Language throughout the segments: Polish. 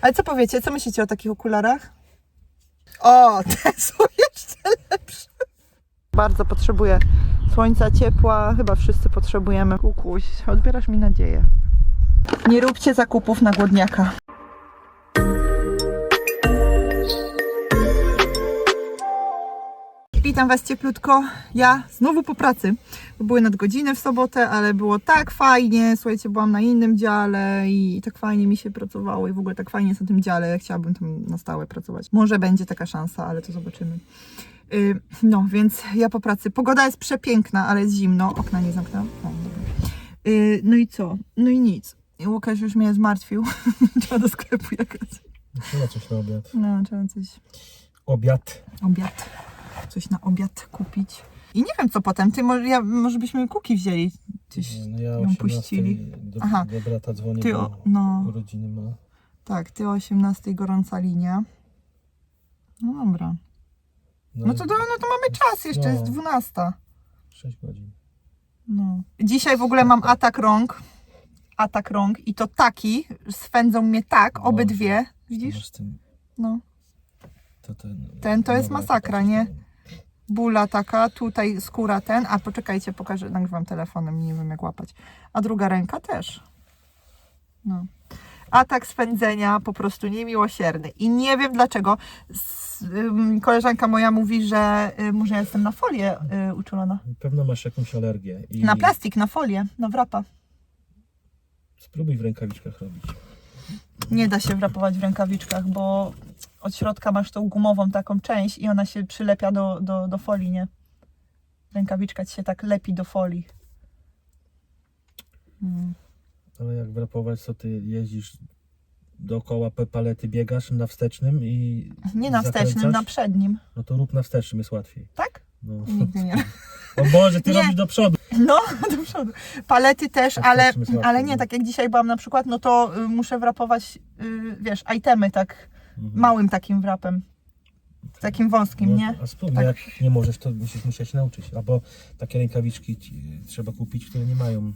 Ale co powiecie, co myślicie o takich okularach? O, te są jeszcze lepsze. Bardzo potrzebuję słońca, ciepła. Chyba wszyscy potrzebujemy. Kukuś, odbierasz mi nadzieję. Nie róbcie zakupów na głodniaka. Witam Was cieplutko. Ja znowu po pracy. Były nadgodziny w sobotę, ale było tak fajnie. Słuchajcie, byłam na innym dziale i tak fajnie mi się pracowało i w ogóle tak fajnie jest na tym dziale. Ja chciałabym tam na stałe pracować. Może będzie taka szansa, ale to zobaczymy. Yy, No, więc ja po pracy. Pogoda jest przepiękna, ale jest zimno. Okna nie zamknęłam. O. Yy, No i co? No i nic. Łukasz już mnie zmartwił. Trzeba do sklepu jechać. Trzeba coś na obiad. No, trzeba coś Obiad. obiad, coś na obiad kupić. I nie wiem co potem, ty może, ja, może byśmy kuki wzięli. Tyś No ja ją 18 puścili. Do, Aha. do brata dzwonię, Ty o- no. urodziny ma. Tak, ty o 18 gorąca linia. No dobra. No to, do, no to mamy czas, jeszcze No. jest 12. 6 godzin. No. Dzisiaj w ogóle mam atak rąk. Atak rąk i to taki, swędzą mnie tak, Boże. obydwie. Widzisz? No. to, ten, to jest masakra, to nie? Bula taka, tutaj skóra ten, a poczekajcie, pokażę, nagrywam telefonem, nie wiem jak łapać. A druga ręka też. No. Atak spędzenia po prostu niemiłosierny. I nie wiem dlaczego. S- ym, koleżanka moja mówi, że y, może ja jestem na folię y, uczulona. Pewno masz jakąś alergię. I Na plastik, na folię, na wrapa. Spróbuj w rękawiczkach robić. Nie da się wrapować w rękawiczkach, bo od środka masz tą gumową taką część i ona się przylepia do, do, do folii, nie? Rękawiczka ci się tak lepi do folii. Mm. Ale jak wrapować, to ty jeździsz dookoła pe- palety, biegasz na wstecznym i Nie na wstecznym, zakręcasz? na przednim. No to rób na wstecznym, jest łatwiej. Tak? No. Nigdy nie. O Boże, ty Nie. robisz do przodu. No, do przodu. Palety też, Tak, ale, ale nie, no. tak jak dzisiaj byłam na przykład, no to y, muszę wrapować, y, wiesz, itemy tak Mhm. małym takim wrapem. Takim wąskim, No, nie? A spróbuj, Tak. jak nie możesz, to musisz, się nauczyć. Albo takie rękawiczki ci, trzeba kupić, które nie mają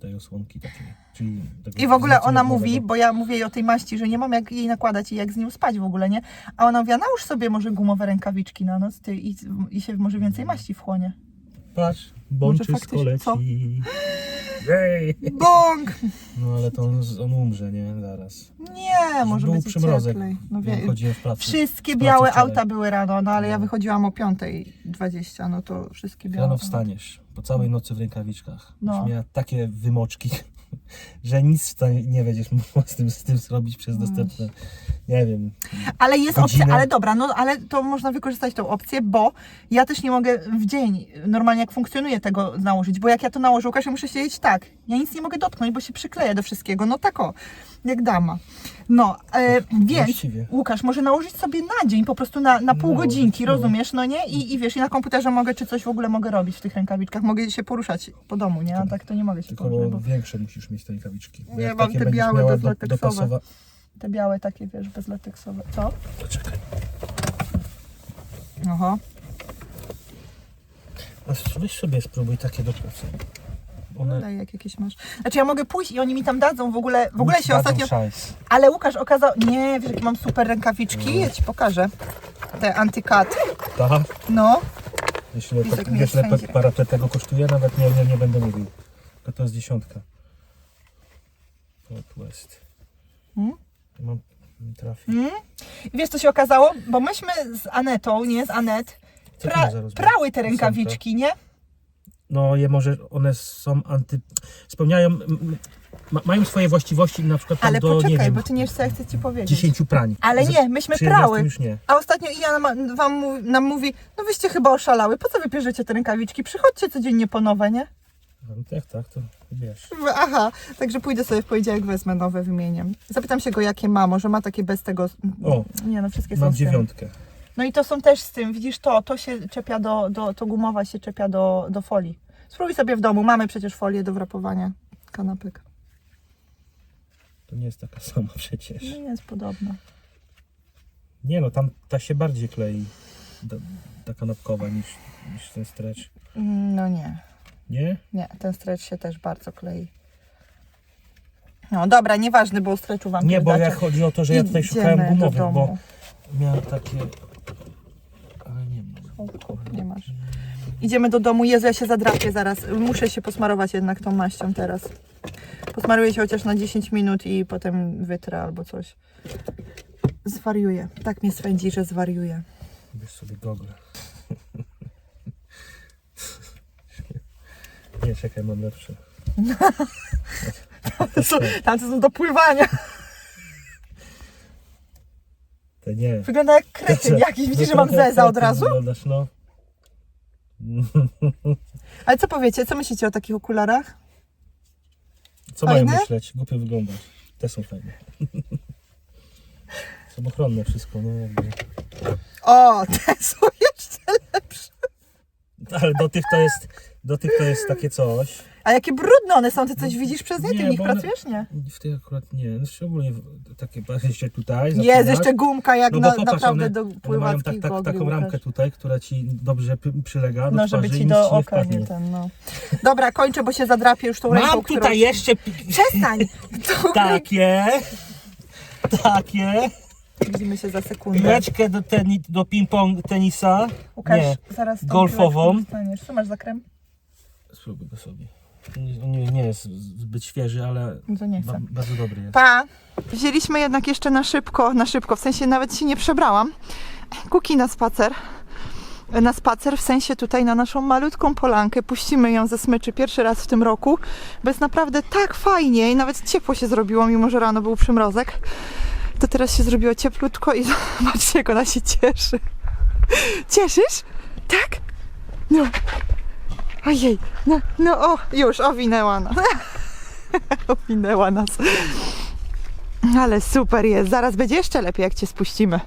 tej osłonki takiej. Czyli tego I w ogóle ona gumowego. mówi, bo ja mówię jej o tej maści, że nie mam jak jej nakładać i jak z nią spać w ogóle, nie? A ona mówi, a nałóż sobie może gumowe rękawiczki na noc ty, i, i się może więcej maści wchłonie. Patrz, bączysko faktycznie- leci. co? Jej! Bąk! No ale to on, on umrze, nie? Zaraz. Nie, może Był być przymrozek. cieplej. No jak wie, chodziłem w pracy. wszystkie białe wczoraj. auta były rano, no ale ja No. wychodziłam o 5.20, no to wszystkie białe. Rano auta. wstaniesz, po całej nocy w rękawiczkach. No. No. miała takie wymoczki, że nic w stanie nie będziesz mogła z tym, z tym zrobić przez następne, nie wiem, Ale jest godzinę. opcja, ale dobra, no ale to można wykorzystać tą opcję, bo ja też nie mogę w dzień normalnie jak funkcjonuje tego nałożyć, bo jak ja to nałożę, Łukasz, ja muszę siedzieć tak. Ja nic nie mogę dotknąć, bo się przykleję do wszystkiego. No tak o, jak dama. No, e, więc właściwie. Łukasz, może nałożyć sobie na dzień, po prostu na, na pół Nałożyć, godzinki, no. rozumiesz, no nie? I, I wiesz, i na komputerze mogę czy coś w ogóle mogę robić w tych rękawiczkach, mogę się poruszać po domu, nie? A tak to nie mogę się tylko poruszać, bo większe musisz mieć te rękawiczki. Bo Nie, jak mam takie te będziesz białe, miała bezlateksowe. dopasowa- te białe takie, wiesz, bezlateksowe. Co? Poczekaj. Oho. A weź sobie spróbuj takie do pracy. One Daj, jak jakieś masz. Znaczy ja mogę pójść i oni mi tam dadzą w ogóle, w ogóle się dadzą ostatnio... szajs. Ale Łukasz okazał... Nie, wiesz jakie mam super rękawiczki? Ja ci pokażę. Te antykat. Tak? No. Jeśli jak mi wiesz, jest ile wszędzie. parapet tego kosztuje, nawet nie, nie, nie będę mówił. To to jest dziesiątka. Southwest. Hmm? Mam trafi. Mm? I wiesz co się okazało? Bo myśmy z Anetą, nie z Anet, pra, prały te rękawiczki, nie? No je może, one są anty... Spełniają, ma, mają swoje właściwości na przykład Ale do, nie poczekaj, wiem, bo ty nie wiesz co ja chcę ci powiedzieć. 10 prań. Ale nie, myśmy przy 11 prały. nie. A ostatnio Ian wam nam mówi, no wyście chyba oszalały, po co wy bierzecie te rękawiczki? Przychodźcie codziennie po nowe, nie? No tak, tak, to wiesz. Aha, także pójdę sobie w poniedziałek, wezmę nowe, wymienię. Zapytam się go, jakie ma, może ma takie bez tego... O, nie no, wszystkie Mam są z tym. dziewiątkę. No i to są też z tym, widzisz to, to się czepia do, do to gumowa się czepia do, do folii. Spróbuj sobie w domu, mamy przecież folię do wrapowania kanapek. To nie jest taka sama przecież. No jest podobna. Nie no, tam ta się bardziej klei. Ta, ta kanapkowa niż, niż ten stretch. Mm, No nie, Nie? nie, ten stretch się też bardzo klei. No dobra, nieważne, bo o streczu wam Nie, bo jak chodzi o to, że ja tutaj Idziemy szukałem do gumowych, bo domu. miałem takie... Ale nie. Nie masz. Idziemy do domu. Jezu, ja się zadrapię zaraz. Muszę się posmarować jednak tą maścią teraz. Posmaruję się chociaż na 10 minut i potem wytrę albo coś. Zwariuję. Tak mnie swędzi, że zwariuję. Bierz sobie gogle. Nie, czekaj, mam lepsze. To są, tam to są do pływania. Te nie. Wygląda jak kretyn jakiś. Widzisz, że mam zeza od razu? Wyglądasz, no. Ale co powiecie? Co myślicie o takich okularach? Co mają Fajne? myśleć? Głupio wyglądasz. Te są fajne. Są ochronne wszystko, no jakby. O, te są jeszcze lepsze. Ale do tych to jest, do tych to jest takie coś. A jakie brudne one są. Ty coś widzisz przez nie? Ty Nie, w nich bo one- pracujesz? Nie. W tych akurat nie. No szczególnie w- takie jeszcze tutaj. Jest jeszcze gumka jak No na, popatrz, naprawdę do One mają tak, tak, taką ramkę tutaj, która ci dobrze przylega do No, żeby twarzy ci i nic do ci nie oka nie wpadnie. ten, no. Dobra, kończę, bo się zadrapię już tą ręką, Mam którą... tutaj jeszcze pi- Przestań! Tą takie, takie, Widzimy się za sekundę. piłeczkę do, teni, do ping-pong tenisa. Łukasz, Nie, zaraz tą golfową. piłeczką dostaniesz. Co masz za krem? Spróbuj go sobie. Nie, nie, nie jest zbyt świeży, ale No to nie ba, chcę. bardzo dobry jest. Pa! Wzięliśmy jednak jeszcze na szybko, na szybko, w sensie nawet się nie przebrałam. Kuki na spacer. Na spacer, w sensie tutaj na naszą malutką polankę. Puścimy ją ze smyczy pierwszy raz w tym roku, bo jest naprawdę tak fajnie i nawet ciepło się zrobiło, mimo że rano był przymrozek. To teraz się zrobiło cieplutko i zobaczcie, jak ona się cieszy. Cieszysz? Tak? No. Ojej, no, no o, już, owinęła nas. owinęła nas. Ale super jest. Zaraz będzie jeszcze lepiej, jak cię spuścimy.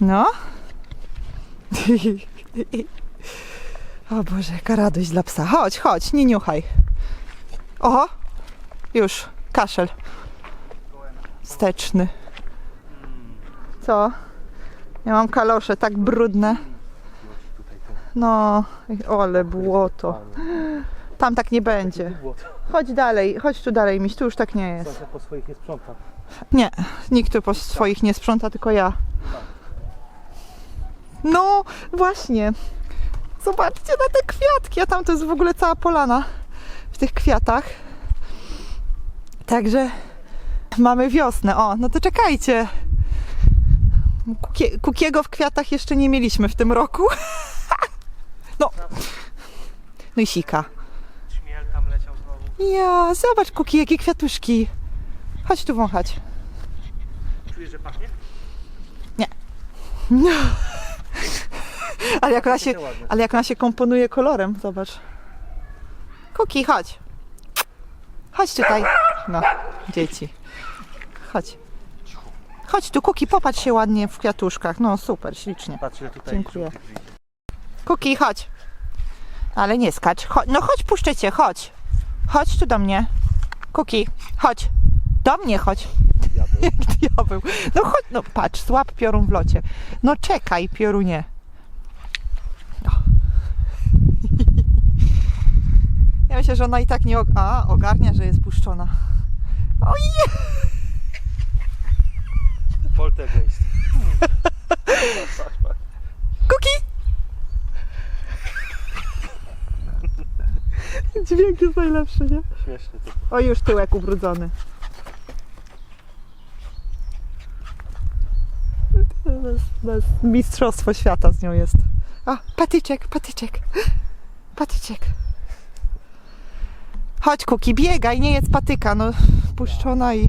No. O Boże, jaka radość dla psa. Chodź, chodź, nie niuchaj. O, już, kaszel. Wsteczny. Co? Ja mam kalosze tak brudne. No, ole błoto. Tam tak nie będzie. Chodź dalej, chodź tu dalej, miś, tu już tak nie jest. po swoich nie sprząta. Nie, nikt tu po swoich nie sprząta, tylko ja. No, właśnie. Zobaczcie na te kwiatki, a tam to jest w ogóle cała polana w tych kwiatach. Także mamy wiosnę. O, no to czekajcie. Kukie, kukiego w kwiatach jeszcze nie mieliśmy w tym roku. No. No i sika. Śmiel tam leciał znowu. Ja, zobacz Kuki, jakie kwiatuszki. Chodź tu wąchać. Czujesz, że pachnie? Ale jak ona się, ale jak ona się komponuje kolorem, zobacz. Kuki, chodź. Chodź tutaj. No, dzieci. Chodź. Chodź tu, Kuki, popatrz się ładnie w kwiatuszkach. No, super, ślicznie. Patrz, ile tutaj Dziękuję. żółtych. Kuki, chodź. Ale nie skacz. Cho- no chodź, puszczę cię, chodź. Chodź tu do mnie. Kuki, chodź. Do mnie chodź. Jak diabeł. No chodź, no patrz, złap piorun w locie. No czekaj, piorunie. Ja myślę, że ona i tak nie og- A, ogarnia, że jest puszczona. Oj, Poltergeist. Kuki! Dźwięk jest najlepszy, nie? Śmieszny to. O, już tyłek ubrudzony. Jest, to jest mistrzostwo świata z nią jest. O, patyczek, patyczek. Patyczek. Chodź, Kuki, biegaj, nie jedz patyka. No, puszczona i,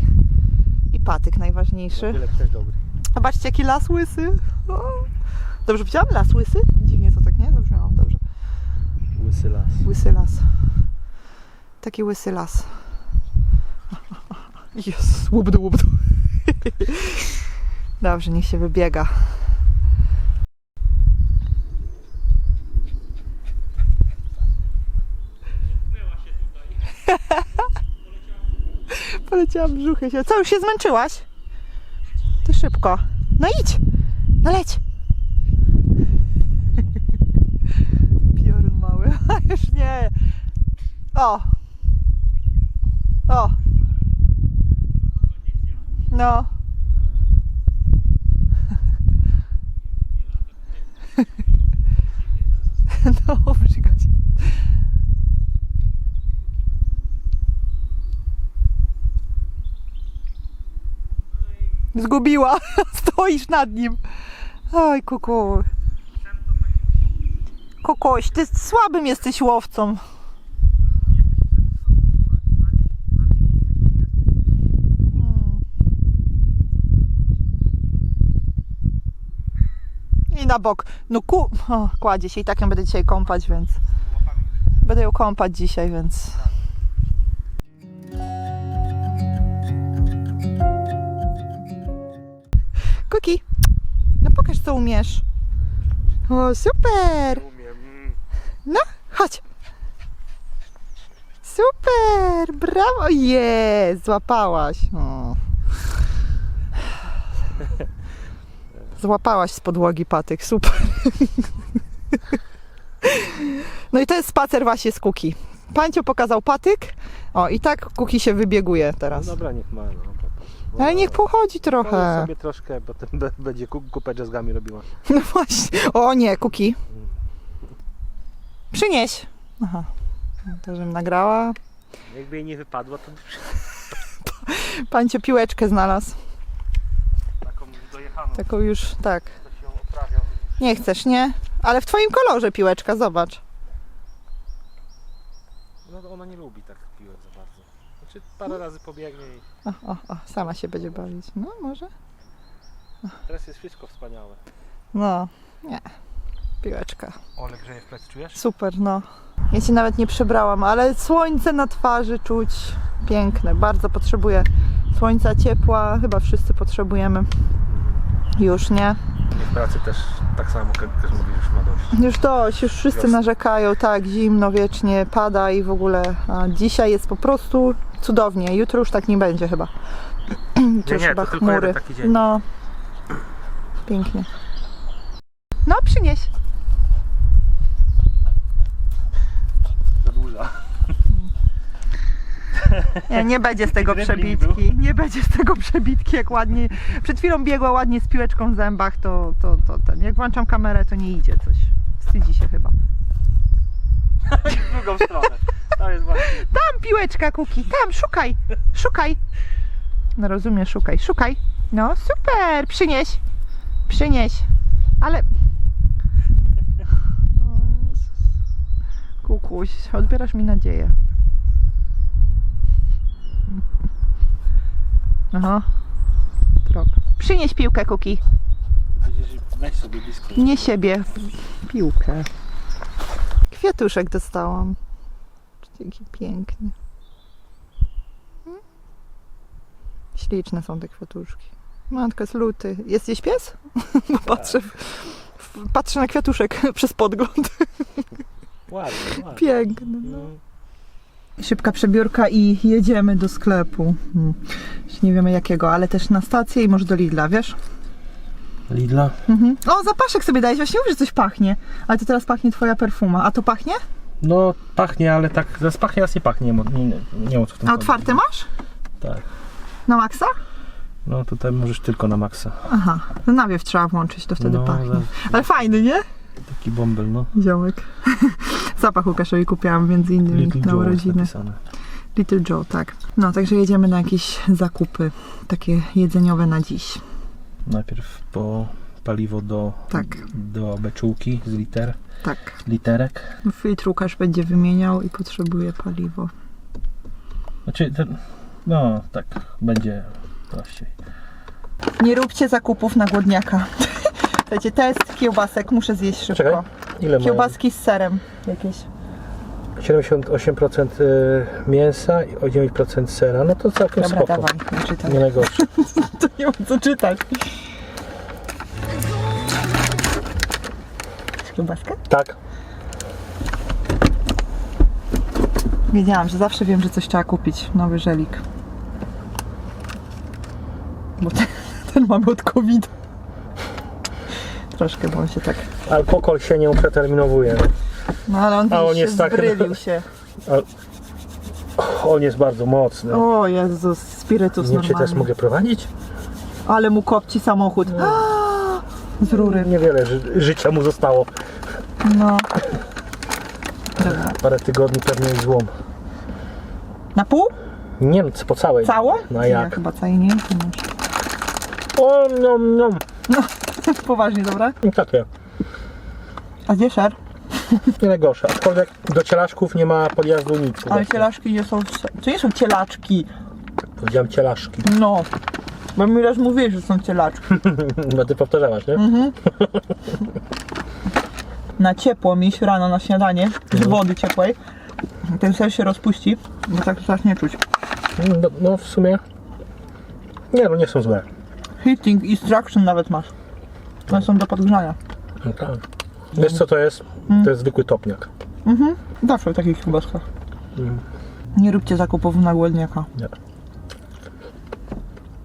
i patyk najważniejszy. Tyle też dobry. Zobaczcie, jaki las łysy. O. Dobrze powiedziałam? Las łysy? Dziwnie to tak, nie? Dobrze. Łysy las. Łysy las. Taki łysy las. Jest, łubdu, łubdu. Dobrze, niech się wybiega. Poleciałam brzuchy się. Co, już się zmęczyłaś? To szybko. No idź! No leć! Piorun mały. A już nie. O! O! No. No, przykład. Zgubiła. Stoisz nad nim. Oj, kuku. Kukuś, ty słabym jesteś łowcą. Hmm. I na bok. No ku... O, kładzie się i tak ją będę dzisiaj kąpać, więc... Będę ją kąpać dzisiaj, więc... Kuki, no pokaż co umiesz. O, super! No, chodź. Super, brawo, jest, złapałaś. O. Złapałaś z podłogi patyk, super. No i to jest spacer właśnie z Kuki. Pancio pokazał patyk, o i tak Kuki się wybieguje No teraz. dobra, niech ma. No. Ale niech pochodzi trochę. sobie troszkę, potem be- będzie ku- kupę jazzgami robiła. No właśnie. O nie, Kuki. Przynieś. Aha. To, żebym nagrała. Jakby jej nie wypadła, to Pancio piłeczkę znalazł. Taką już, tak. Nie chcesz, nie? Ale w twoim kolorze piłeczka, zobacz. No ona nie lubi tak piłek za bardzo. Znaczy parę razy pobiegnie i O, o, o, sama się będzie bawić. No, może? teraz jest wszystko wspaniałe. No, nie. Piłeczka. Ole grzeje w plecy, czujesz? Super, no. Ja się nawet nie przebrałam, ale słońce na twarzy czuć piękne. Bardzo potrzebuję słońca, ciepła. Chyba wszyscy potrzebujemy. Już, nie? W pracy też tak samo, też mówi, że już ma dość. Już dość, już wszyscy Wiosna. narzekają, tak, zimno wiecznie, pada i w ogóle. A dzisiaj jest po prostu cudownie. Jutro już tak nie będzie chyba. Jutro już nie, chyba to tylko chmury. jeden taki dzień. No. Pięknie. No, przynieś. Za duża. Nie, nie będzie z tego przebitki. Nie będzie z tego przebitki, jak ładnie. Przed chwilą biegła ładnie z piłeczką w zębach, to, to, to ten. Jak włączam kamerę, to nie idzie coś. Wstydzi się chyba. w drugą stronę. To jest właśnie. Tam piłeczka, Kuki, tam, szukaj, szukaj. No rozumiem, szukaj, szukaj. No super, przynieś, przynieś. Ale... Kukuś, odbierasz mi nadzieję. Aha. Trop. Przynieś piłkę, Kuki. Weź sobie blisko. Nie siebie, piłkę. Kwiatuszek dostałam. Jaki piękny. Hmm? Śliczne są te kwiatuszki. Matka jest luty. Jest gdzieś pies? Bo patrzę, patrzę na kwiatuszek przez podgląd. Ładnie, ładnie. Piękny. No. Szybka przebiórka i jedziemy do sklepu. Hmm. Nie wiemy jakiego, ale też na stację i może do Lidla, wiesz? Lidla? Mhm. O, zapaszek sobie dałeś. Właśnie mówisz, że coś pachnie. Ale to teraz pachnie twoja perfuma. A to pachnie? No pachnie, ale tak, zaraz pachnie, raz nie pachnie, nie, nie, nie, wiem co w tym A chodzi. otwarte masz? Tak. Na maksa? No tutaj możesz tylko na maksa. Aha, to nawiew trzeba włączyć, to wtedy no, pachnie. Ale fajny, nie? Taki bąbel, no. Ziomek. Zapach Łukaszowi kupiłam między innymi Little na Joe jest urodziny. napisane. Little Joe, tak. No, także jedziemy na jakieś zakupy takie jedzeniowe na dziś. Najpierw po paliwo do, Tak. do beczułki z liter, Tak. literek. Filtr Łukasz będzie wymieniał i potrzebuje paliwo. Znaczy, ten, no tak, będzie prościej. Nie róbcie zakupów na głodniaka. Słuchajcie, test kiełbasek muszę zjeść szybko. Czekaj, ile Kiełbaski z serem jakieś. mają? 78% y, mięsa i o 9% sera, no to całkiem Dobra, spoko. dawaj, nie czytaj. Nie najgorsze. To nie ma co czytać. Kiełbaskę? Tak. Wiedziałam, że zawsze wiem, że coś trzeba kupić. Nowy żelik. Bo ten, ten mamy od covid Troszkę, bo on się tak... Alkohol się nie przeterminowuje. No ale on, A on jest tak- się. On jest bardzo mocny. O Jezus, spirytus nie wiem, czy normalny. mogę prowadzić? Ale mu kopci samochód. Z rury. Niewiele ży- życia mu zostało. No. Dobra. Parę tygodni pewnie jest złom. Na pół? Nie no, co po całej. Cało? No Ja jak? chyba całej nie. O, no, no. Poważnie, dobra? Takie. A gdzie ser? Nie najgorsze. Aczkolwiek do cielaczków nie ma podjazdu nic. Ale cielaczki nie są... To nie są cielaczki. Powiedziałem cielaczki. No. Bo mi raz mówiłeś, że są cielaczki. No ty powtarzałaś, nie? Mhm. Na ciepło mieć rano na śniadanie, z wody ciepłej. Ten ser się rozpuści, bo tak strasznie czuć. No, no w sumie. Nie no, nie są złe. Heating instruction nawet masz. One są do podgrzania. No tak. Wiesz co to jest? Mm. To jest zwykły topniak. Zawsze w takich kiełbaskach. Mm. Nie róbcie zakupów na głodniaka. Nie.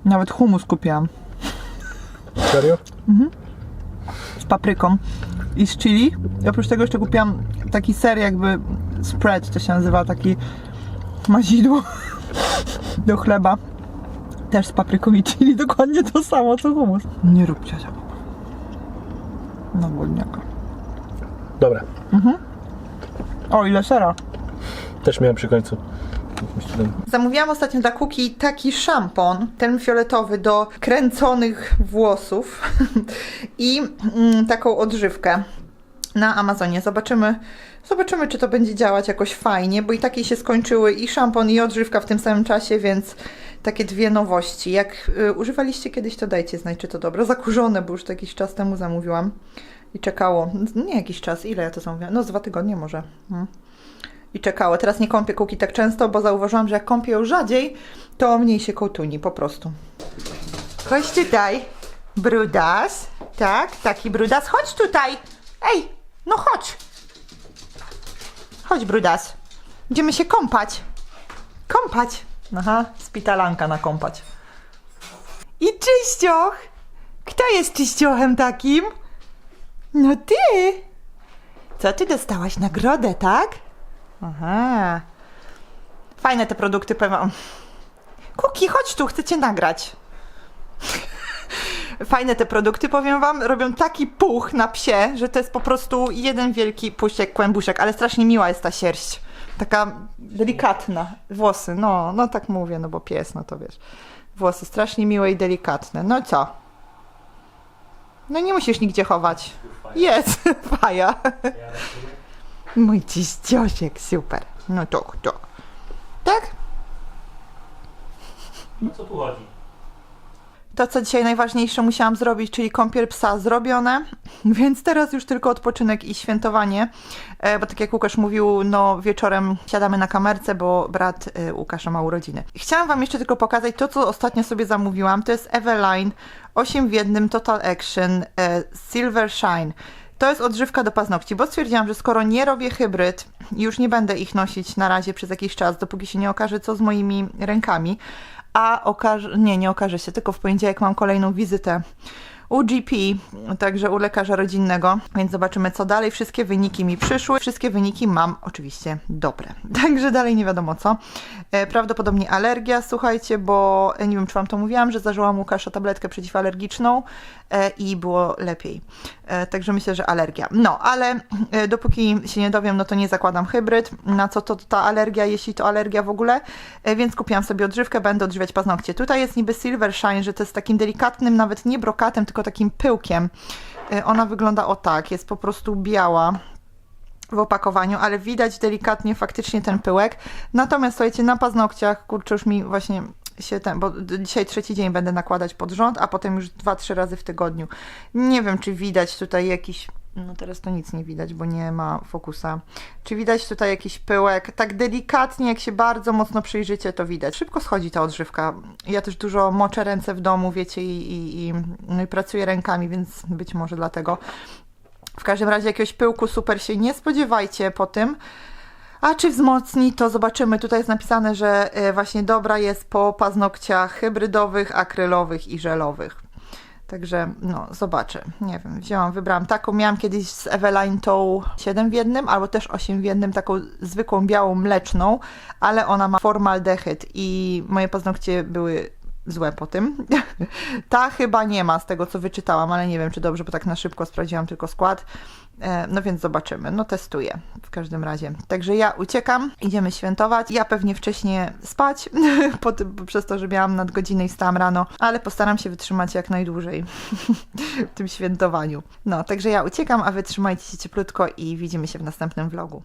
Nawet humus kupiłam Serio? z papryką i z chili. I oprócz tego jeszcze kupiłam taki ser jakby spread, to się nazywa, taki mazidło do chleba. Też z papryką i chili, dokładnie to samo co humus. Nie róbcie zakupów na głodniaka. Dobra. O, ile sera. Też miałem przy końcu. Zamówiłam ostatnio dla Kuki taki szampon, ten fioletowy do kręconych włosów i mm, taką odżywkę na Amazonie. Zobaczymy, zobaczymy, czy to będzie działać jakoś fajnie, bo i takie się skończyły i szampon, i odżywka w tym samym czasie, więc takie dwie nowości. Jak y, używaliście kiedyś, to dajcie znać, czy to dobre. Zakurzone, bo już to jakiś czas temu zamówiłam i czekało. Nie jakiś czas, ile ja to zamówiłam? No z dwa tygodnie może. Hmm i czekało. Teraz nie kąpię kuki tak często, bo zauważyłam, że jak kąpię ją rzadziej, to mniej się kołtuni po prostu. Chodź tutaj, brudas. Tak, taki brudas. Chodź tutaj. Ej, no chodź. Chodź, brudas. Idziemy się kąpać. Kąpać. Aha, spitalanka na kąpać. I czyścioch. Kto jest czyściochem takim? No ty. Co ty dostałaś nagrodę, tak? Aha. Fajne te produkty, powiem wam. Kuki, chodź tu, chcę cię nagrać. Fajne te produkty, powiem wam, robią taki puch na psie, że to jest po prostu jeden wielki puściek, kłębuszek, ale strasznie miła jest ta sierść. Taka delikatna. Włosy, no, no tak mówię, no bo pies, no to wiesz. Włosy strasznie miłe i delikatne. No co? No nie musisz nigdzie chować. Jest, faja. Mój ciściosiek, super. No to, to. Tak? O co tu chodzi? To, co dzisiaj najważniejsze musiałam zrobić, czyli kąpiel psa zrobione, więc teraz już tylko odpoczynek i świętowanie, e, bo tak jak Łukasz mówił, no wieczorem siadamy na kamerce, bo brat e, Łukasza ma urodziny. Chciałam Wam jeszcze tylko pokazać to, co ostatnio sobie zamówiłam, to jest Eveline 8 w jednym Total Action e, Silver Shine. To jest odżywka do paznokci, bo stwierdziłam, że skoro nie robię hybryd, już nie będę ich nosić na razie przez jakiś czas, dopóki się nie okaże, co z moimi rękami, a okaże, nie, nie okaże się, tylko w poniedziałek mam kolejną wizytę u GP, także u lekarza rodzinnego, więc zobaczymy co dalej. Wszystkie wyniki mi przyszły, wszystkie wyniki mam oczywiście dobre, także dalej nie wiadomo co. E, Prawdopodobnie alergia, słuchajcie, bo e, nie wiem czy Wam to mówiłam, że zażyłam Łukasza tabletkę przeciwalergiczną i było lepiej. E, Także myślę, że alergia. No, ale e, dopóki się nie dowiem, no to nie zakładam hybryd. Na co to ta alergia, jeśli to alergia w ogóle. E, Więc kupiłam sobie odżywkę, będę odżywiać paznokcie. Tutaj jest niby Silver Shine, że to jest takim delikatnym, nawet nie brokatem, tylko takim pyłkiem. E, Ona wygląda o tak, jest po prostu biała w opakowaniu, ale widać delikatnie faktycznie ten pyłek. Natomiast słuchajcie, na paznokciach, kurczę, już mi właśnie się ten, bo dzisiaj trzeci dzień będę nakładać pod rząd, a potem już dwa, trzy razy w tygodniu. Nie wiem, czy widać tutaj jakiś, no teraz to nic nie widać, bo nie ma fokusa. Czy widać tutaj jakiś pyłek? Tak delikatnie, jak się bardzo mocno przyjrzycie, to widać. Szybko schodzi ta odżywka. Ja też dużo moczę ręce w domu, wiecie, i, i, i, no i pracuję rękami, więc być może dlatego. W każdym razie jakiegoś pyłku super się nie spodziewajcie po tym. A czy wzmocni, to zobaczymy. Tutaj jest napisane, że e, właśnie dobra jest po paznokciach hybrydowych, akrylowych i żelowych. Także no, zobaczę. Nie wiem, wzięłam, wybrałam taką. Miałam kiedyś z Eveline tą 7 w jednym, albo też 8 w jednym, taką zwykłą białą mleczną, ale ona ma formaldehyd i moje paznokcie były złe po tym. Ta chyba nie ma z tego, co wyczytałam, ale nie wiem, czy dobrze, bo tak na szybko sprawdziłam tylko skład. E, No więc zobaczymy. No testuję w każdym razie. Także ja uciekam, idziemy świętować. Ja pewnie wcześniej spać, po tym, przez to, że miałam nadgodzinę i wstałam rano, ale postaram się wytrzymać jak najdłużej w tym świętowaniu. No, także ja uciekam, a wy trzymajcie się cieplutko i widzimy się w następnym vlogu.